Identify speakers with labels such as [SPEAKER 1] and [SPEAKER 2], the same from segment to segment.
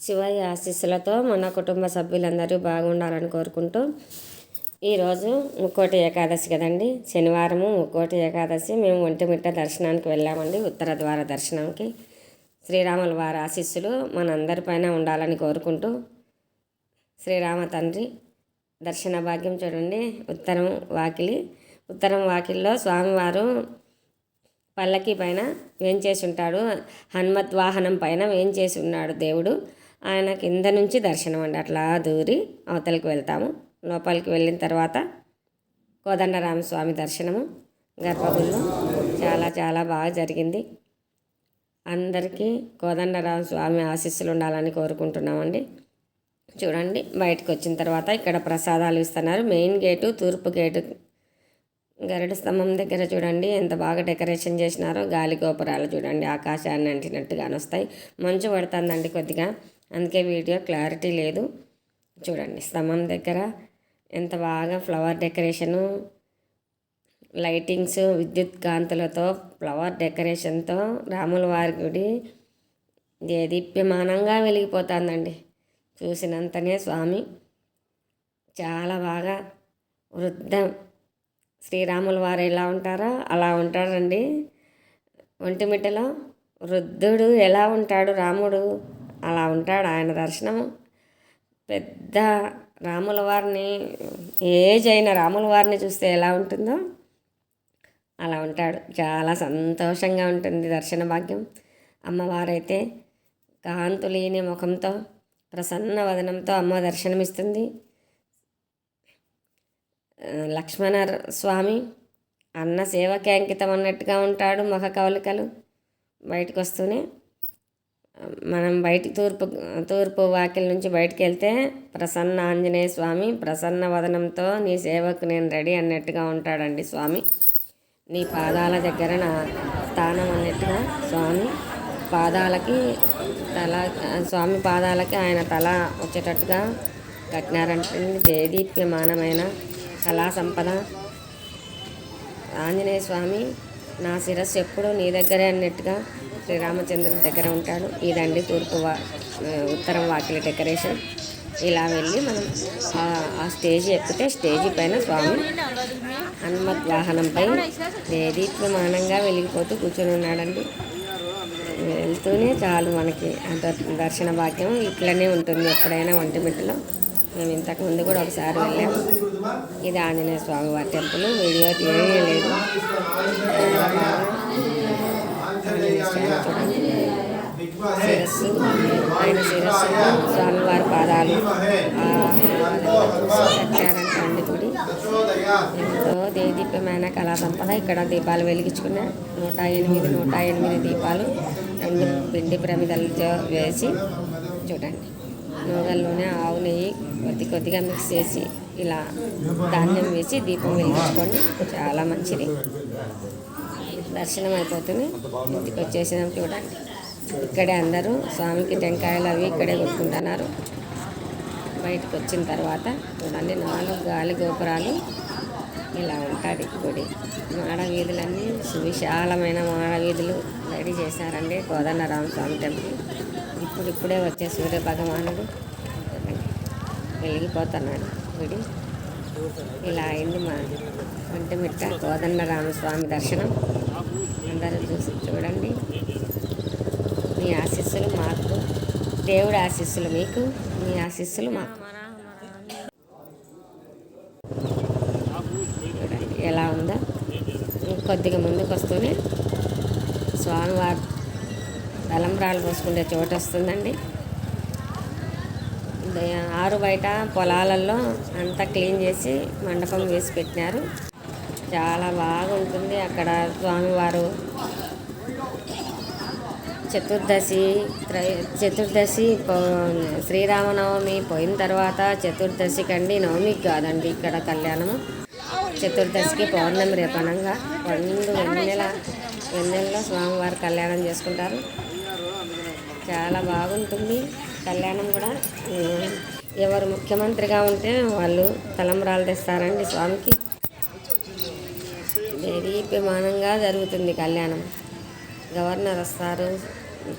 [SPEAKER 1] శివయ్య ఆశీస్సులతో మన కుటుంబ సభ్యులందరూ బాగుండాలని కోరుకుంటూ ఈరోజు ముక్కోటి ఏకాదశి కదండి. శనివారము ముక్కోటి ఏకాదశి. మేము ఒంటిమిట్ట దర్శనానికి వెళ్ళామండి ఉత్తర ద్వార దర్శనంకి. శ్రీరాముల వారి ఆశీస్సులు మనందరిపైన ఉండాలని కోరుకుంటూ శ్రీరామ తండ్రి దర్శన భాగ్యం చూడండి. ఉత్తరం వాకిలి. ఉత్తరం వాకిల్లో స్వామివారు పల్లకి పైన వేంచేసి ఉంటాడు. హనుమత్ వాహనం పైన వేంచేసి ఉన్నాడు దేవుడు. ఆయన కింద నుంచి దర్శనం అండి. అట్లా దూరి అవతలికి వెళ్తాము. లోపలికి వెళ్ళిన తర్వాత కోదండరామ స్వామి దర్శనము గర్భగుడిలో చాలా చాలా బాగా జరిగింది. అందరికీ కోదండరామ స్వామి ఆశీస్సులు ఉండాలని కోరుకుంటున్నామండి. చూడండి బయటకు వచ్చిన తర్వాత ఇక్కడ ప్రసాదాలు ఇస్తున్నారు. మెయిన్ గేటు తూర్పు గేటు. గరుడ స్తంభం దగ్గర చూడండి ఎంత బాగా డెకరేషన్ చేసినారో. గాలి గోపురాలు చూడండి ఆకాశాన్ని అంటినట్టుగా వస్తాయి మంచు పడుతుందండి కొద్దిగా. అందుకే వీడియో క్లారిటీ లేదు. చూడండి స్తంభం దగ్గర ఎంత బాగా ఫ్లవర్ డెకరేషను లైటింగ్స్ విద్యుత్ కాంతులతో ఫ్లవర్ డెకరేషన్తో రాముల వారి గుడి దీప్యమానంగా వెలిగిపోతుందండి. చూసినంతనే స్వామి చాలా బాగా వృద్ధ. శ్రీరాముల వారు ఎలా ఉంటారో అలా ఉంటాడండి. ఒంటిమిట్టలో వృద్ధుడు ఎలా ఉంటాడు? రాముడు అలా ఉంటాడు ఆయన దర్శనం పెద్ద రాముల వారిని ఏజ్ అయిన రాముల వారిని చూస్తే ఎలా ఉంటుందో అలా ఉంటాడు. చాలా సంతోషంగా ఉంటుంది దర్శన భాగ్యం. అమ్మవారైతే కాంతులేని ముఖంతో ప్రసన్న వదనంతో అమ్మ దర్శనమిస్తుంది. లక్ష్మణ స్వామి అన్న సేవకి అంకితం అన్నట్టుగా ఉంటాడు ముఖ కవలికలు బయటకు వస్తూనే మనం బయటికి తూర్పు తూర్పు వాకిల్ నుంచి బయటికి వెళ్తే ప్రసన్న ఆంజనేయ స్వామి ప్రసన్న వదనంతో నీ సేవకు నేను రెడీ అన్నట్టుగా ఉంటాడండి స్వామి. నీ పాదాల దగ్గర నా స్థానం అన్నట్టుగా స్వామి. పాదాలకి తల స్వామి పాదాలకి ఆయన తల వచ్చేటట్టుగా కట్టినారంటే దేదీప్యమానమైన కళా సంపద. ఆంజనేయ స్వామి నా శిరస్సు ఎప్పుడూ నీ దగ్గరే అన్నట్టుగా శ్రీరామచంద్రుడి దగ్గర ఉంటాడు. ఇదండి తూర్పు వా ఉత్తరం వాకిలి డెకరేషన్. ఇలా వెళ్ళి మనం ఆ స్టేజ్ ఎక్కితే స్టేజ్ పైన స్వామి హనుమత్ వాహనంపై దేదీప్యమానంగా వెలిగిపోతూ కూర్చొని ఉన్నాడండి. వెళ్తూనే చాలు మనకి దర్శన భాగ్యం ఇట్లనే ఉంటుంది ఎప్పుడైనా ఒంటిమిట్టలో మేము ఇంతకుముందు కూడా ఒకసారి వెళ్ళాము. ఇది ఆంజనేయ స్వామి వారి టెంపుల్. వీడియో తీయలేదు శిరస్సు ఆయన శిరస్సు స్వామివారి పాదాలు కట్టారంటండి గుడి ఎంతో దేదీప్యమైన కళా సంపద ఇక్కడ దీపాలు వెలిగించుకున్న నూట ఎనిమిది నూట ఎనిమిది దీపాలు రెండు పిండి ప్రమిదలతో వేసి చూడండి నూనెల్లోనే ఆవు నెయ్యి కొద్ది కొద్దిగా మిక్స్ చేసి ఇలా ధాన్యం వేసి దీపం వెలిగించుకోండి చాలా మంచిది. దర్శనం అయిపోతుంది. ఇంటికి వచ్చేసినాం చూడండి ఇక్కడే అందరూ స్వామికి టెంకాయలు అవి ఇక్కడే కొట్టుకుంటున్నారు. బయటకు వచ్చిన తర్వాత చూడండి నాలుగు గాలి గోపురాలు ఇలా ఉంటుంది గుడి. మాడ వీధులన్నీ సువిశాలమైన మాడ వీధులు రెడీ చేశారండి కోదండరామ స్వామి టెంపుల్. ఇప్పుడు ఇప్పుడే వచ్చే సూర్య భగవానుడు వెలిగిపోతున్నాడు గుడి. ఇలా అయింది మా ఒంటిమిట్ట కోదండరామస్వామి దర్శనం. అందరూ చూసి చూడండి. మీ ఆశీస్సులు మాకు. దేవుడి ఆశీస్సులు మీకు. మీ ఆశీస్సులు మాకు. చూడండి ఎలా ఉందో. కొద్దిగా ముందుకు వస్తూనే స్వామివారి తలంబ్రాలు పోసుకుంటే చోటు వస్తుందండి. ఆరు బయట పొలాలలో అంతా క్లీన్ చేసి మండపం వేసి పెట్టినారు. చాలా బాగుంటుంది అక్కడ స్వామివారు. చతుర్దశి చతుర్దశి శ్రీరామనవమి పోయిన తర్వాత చతుర్దశి కండి నవమికి కాదండి ఇక్కడ కళ్యాణము. చతుర్దశికి పౌర్ణమి రేపనంగా రెండు వెన్నెల వెన్నెలలో స్వామివారు కళ్యాణం చేసుకుంటారు? చాలా బాగుంటుంది కళ్యాణం కూడా. ఎవరు ముఖ్యమంత్రిగా ఉంటే వాళ్ళు తలంబ్రాలు తెస్తారండి స్వామికి. దేదీప్యమానంగా జరుగుతుంది కళ్యాణం. గవర్నర్ వస్తారు.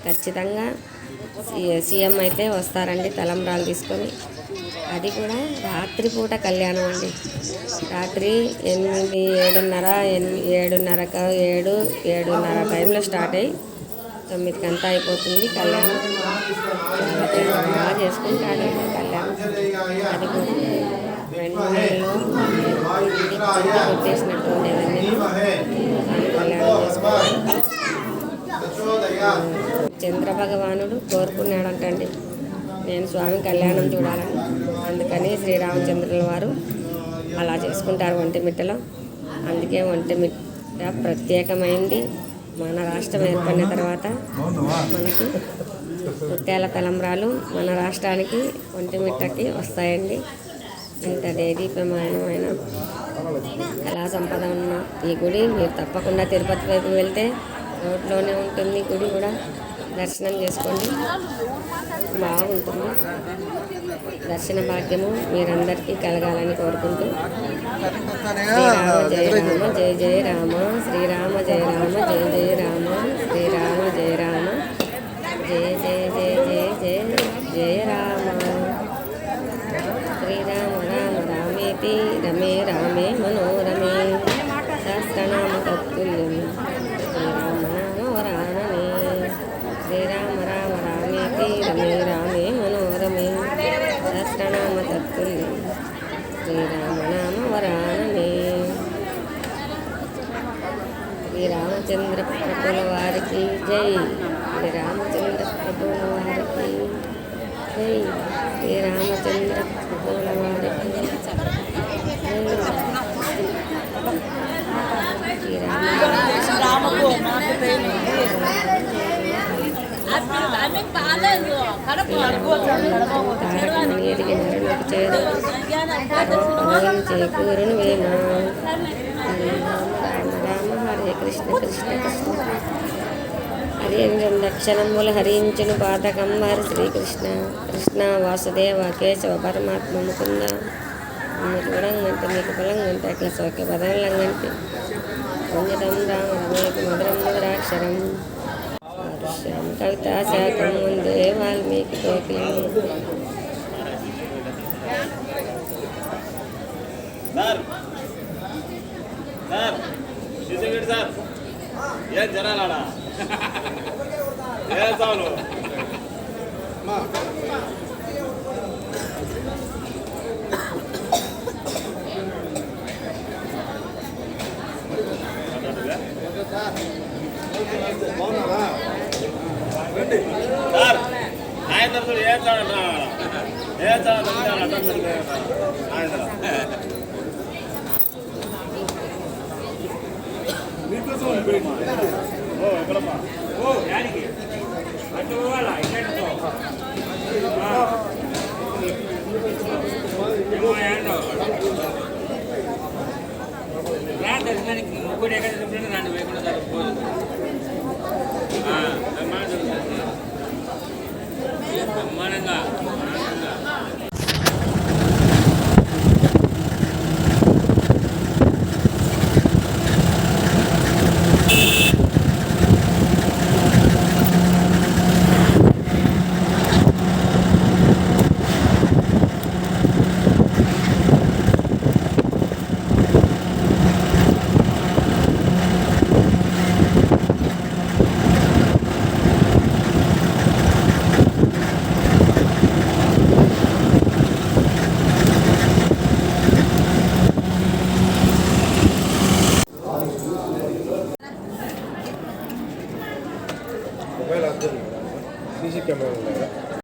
[SPEAKER 1] ఖచ్చితంగా సీఎం అయితే వస్తారండి తలంబ్రాలు తీసుకొని. అది కూడా రాత్రిపూట కళ్యాణం అండి. రాత్రి ఎనిమిది ఏడున్నర ఎనిమిది ఏడున్నర ఏడు ఏడున్నర టైంలో స్టార్ట్ అయ్యి తొమ్మిదికి అంతా అయిపోతుంది కళ్యాణం. బాగా చేసుకుంటాడు కళ్యాణం. అది కూడా వెన్నెల్లో కొట్టేసినట్టు ఉండేవన్నీ కళ్యాణం చంద్ర భగవానుడు కోరుకున్నాడంటండి. నేను స్వామి కళ్యాణం చూడాలని. అందుకని శ్రీరామచంద్రుల వారు అలా చేసుకుంటారు ఒంటిమిట్టలో అందుకే ఒంటిమిట్ట ప్రత్యేకమైంది. మన రాష్ట్రం ఏర్పడిన తర్వాత మనకి ముత్యాల తలంబ్రాలు మన రాష్ట్రానికి ఒంటిమిట్టకి వస్తాయండి. ఇంత దేదీప్యమానమైన కళా సంపద ఉన్న ఈ గుడి మీరు తప్పకుండా తిరుపతి వైపు వెళ్తే రోడ్లోనే ఉంటుంది గుడి కూడా. దర్శనం చేసుకోండి. బాగుంటుంది. దర్శన భాగ్యము మీరందరికీ కలగాలని కోరుకుంటూ. శ్రీరామ జయ రామ జయ జయ రామ శ్రీరామ జయ రామ జయ జయ రామ శ్రీరామ జయ రామ జయ జయ జయ జయ జయ జయ రామ శ్రీరామ రామ రామేతి రామే మనోరమే. సహస్రనామ తత్తుల్యం. శ్రీరామ రామ శ్రీరామ రామ రామేతి రమే రామే మనోరమే. సహస్రనామ తత్తుల్యం. శ్రీరామ నామ వరాననే శ్రీరామచంద్ర ప్రభుల వారికి జై. శ్రీరామచంద్ర ప్రభుల వారికి జై. శ్రీరామచంద్ర ప్రభుల వారికి చేకూరును వేమ రామ రామ హరే కృష్ణ కృష్ణ కృష్ణ హరియంజం దక్షణముల హరించును పాతకం హరి శ్రీకృష్ణ కృష్ణ వాసుదేవ కేశవ పరమాత్మ ముకుంద. మీకు గుడంగంటే మీకు పొలంగంటే అట్లా సౌఖ్య పదవులంగంటే వంజతం రామ రమేకు మధురం మధురాక్షరం శ్యామ కవితా శాఖం ముందే వాల్మీకి కోకిలం
[SPEAKER 2] సార్ సార్ చూసేయండి సార్ ఏం జనాలాడా ఏం చాలు ఏం చాలండి ఏం చాలండి ఆయన ఓ ఎక్కడమ్మా ఓ యాడికి అటు పోవాలా ఇక్కడితో
[SPEAKER 3] రా దర్శనానికి ఇంకోటి ఎక్కడ చెప్పినా నన్ను వేయకుండా జరగకపోదు బ్రహ్మాండంగా